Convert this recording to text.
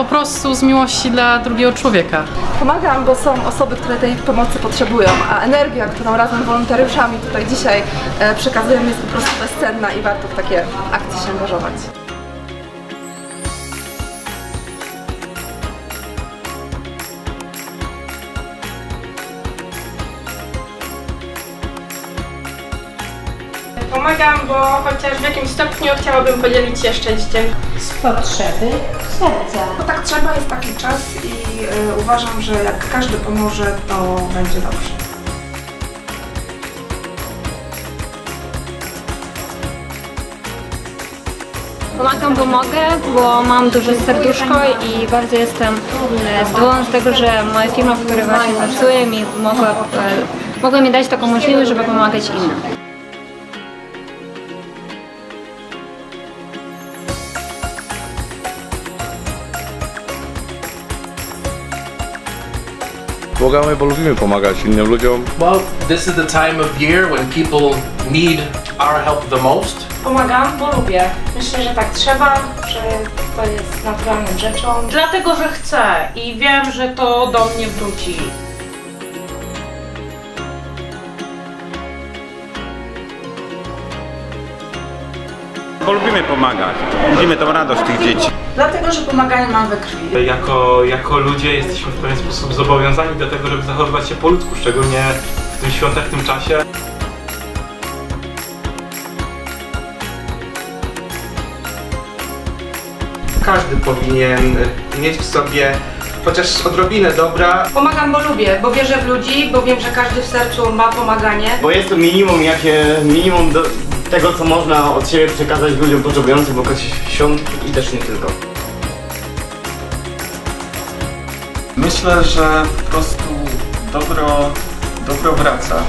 po prostu z miłości dla drugiego człowieka. Pomagam, bo są osoby, które tej pomocy potrzebują, a energia, którą razem z wolontariuszami tutaj dzisiaj e, przekazujemy jest po prostu bezcenna i warto w takie akcje się angażować. Pomagam, bo chociaż w jakimś stopniu chciałabym podzielić się szczęściem. z potrzeby serca. Bo tak trzeba, jest taki czas i y, uważam, że jak każdy pomoże, to będzie dobrze. Pomagam, bo mogę, bo mam duże serduszko i bardzo jestem e, zadowolona z tego, że moja firma, w której właśnie pracuję, mi mogła, e, mogła mi dać taką możliwość, żeby pomagać innym. Pomagamy, bo lubimy pomagać innym ludziom. Well, this is the time of year when people need our help the most. Pomagam, bo lubię. Myślę, że tak trzeba, że to jest naturalną rzeczą. Dlatego, że chcę i wiem, że to do mnie wróci. Bo lubimy pomagać. Widzimy tą radość tych dzieci. Dlatego, że pomaganie mam we krwi. Jako, jako ludzie jesteśmy w pewien sposób zobowiązani do tego, żeby zachowywać się po ludzku, szczególnie w tym świątecznym czasie. Każdy powinien mieć w sobie chociaż odrobinę dobra. Pomagam, bo lubię, bo wierzę w ludzi, bo wiem, że każdy w sercu ma pomaganie. Bo jest to minimum, jakie minimum do tego, co można od siebie przekazać ludziom potrzebującym w okresie świąt i też nie tylko. Myślę, że po prostu dobro, dobro wraca.